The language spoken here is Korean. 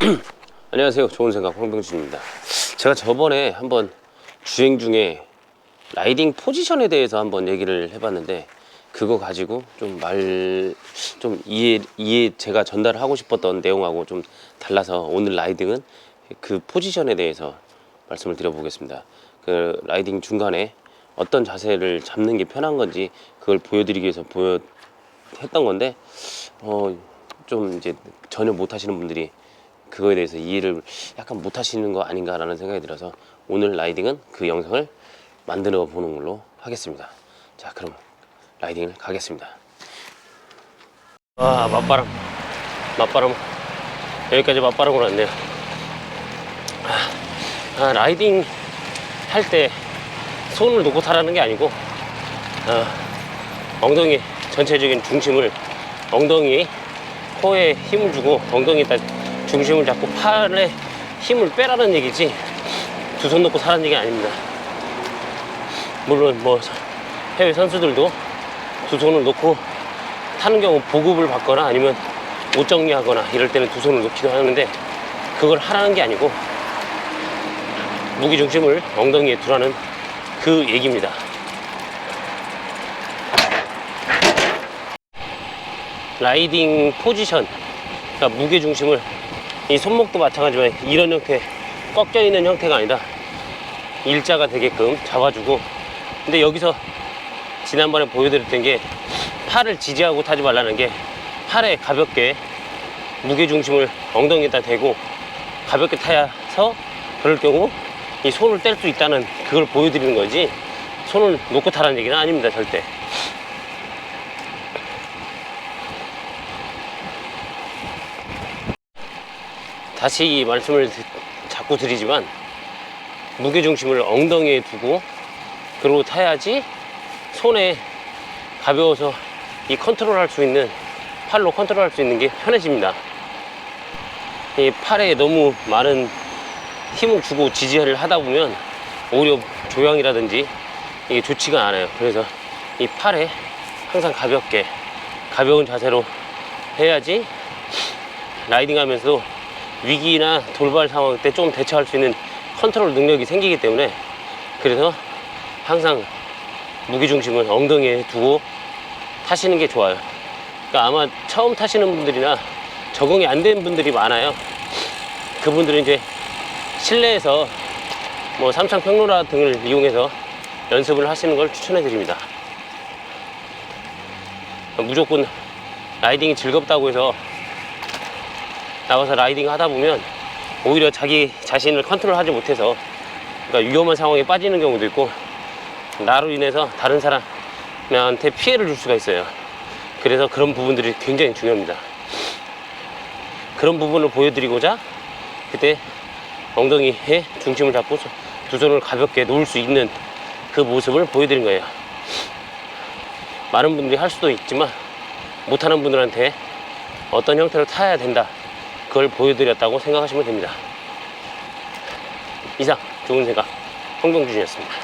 안녕하세요. 좋은 생각 황병준입니다. 제가 저번에 한번 주행 중에 라이딩 포지션에 대해서 한번 얘기를 해봤는데 그거 가지고 좀말좀 이해 이해 제가 전달하고 싶었던 내용하고 좀 달라서 오늘 라이딩은 그 포지션에 대해서 말씀을 드려보겠습니다. 그 라이딩 중간에 어떤 자세를 잡는 게 편한 건지 그걸 보여드리기 위해서 보여 했던 건데 어 좀 이제 전혀 못 하시는 분들이 그거에 대해서 이해를 약간 못 하시는 거 아닌가라는 생각이 들어서 오늘 라이딩은 그 영상을 만들어 보는 걸로 하겠습니다. 자, 그럼 라이딩을 가겠습니다. 아, 맞바람. 맞바람. 여기까지 맞바람으로 왔네요. 아, 라이딩 할 때 손을 놓고 타라는 게 아니고 아, 엉덩이 전체적인 중심을 엉덩이 코에 힘을 주고 엉덩이에다 중심을 잡고 팔에 힘을 빼라는 얘기지 두 손 놓고 타라는 얘기 아닙니다. 물론 뭐 해외 선수들도 두 손을 놓고 타는 경우 보급을 받거나 아니면 옷 정리하거나 이럴 때는 두 손을 놓기도 하는데 그걸 하라는 게 아니고 무기 중심을 엉덩이에 두라는 그 얘기입니다. 라이딩 포지션, 그러니까 무게 중심을 이 손목도 마찬가지지만 이런 형태 꺾여 있는 형태가 아니라 일자가 되게끔 잡아주고 근데 여기서 지난번에 보여드렸던 게 팔을 지지하고 타지 말라는 게 팔에 가볍게 무게 중심을 엉덩이에다 대고 가볍게 타야서 그럴 경우 이 손을 뗄 수 있다는 그걸 보여드리는 거지 손을 놓고 타라는 얘기는 아닙니다 절대 다시 이 말씀을 드- 자꾸 드리지만 무게 중심을 엉덩이에 두고 그러고 타야지 손에 가벼워서 이 컨트롤 할 수 있는 팔로 컨트롤 할 수 있는 게 편해집니다. 이 팔에 너무 많은 힘을 주고 지지를 하다 보면 오히려 조향이라든지 이게 좋지가 않아요. 그래서 이 팔에 항상 가볍게 가벼운 자세로 해야지 라이딩 하면서도 위기나 돌발 상황 때 좀 대처할 수 있는 컨트롤 능력이 생기기 때문에 그래서 항상 무게 중심을 엉덩이에 두고 타시는 게 좋아요. 그러니까 아마 처음 타시는 분들이나 적응이 안 된 분들이 많아요. 그분들은 이제 실내에서 뭐 삼창 평로라 등을 이용해서 연습을 하시는 걸 추천해 드립니다. 무조건 라이딩이 즐겁다고 해서 나가서 라이딩 하다 보면 오히려 자기 자신을 컨트롤 하지 못해서 그러니까 위험한 상황에 빠지는 경우도 있고 나로 인해서 다른 사람한테 피해를 줄 수가 있어요. 그래서 그런 부분들이 굉장히 중요합니다. 그런 부분을 보여드리고자 그때 엉덩이에 중심을 잡고 두 손을 가볍게 놓을 수 있는 그 모습을 보여드린 거예요. 많은 분들이 할 수도 있지만 못하는 분들한테 어떤 형태로 타야 된다. 그걸 보여드렸다고 생각하시면 됩니다. 이상 좋은 생각 홍병준이었습니다.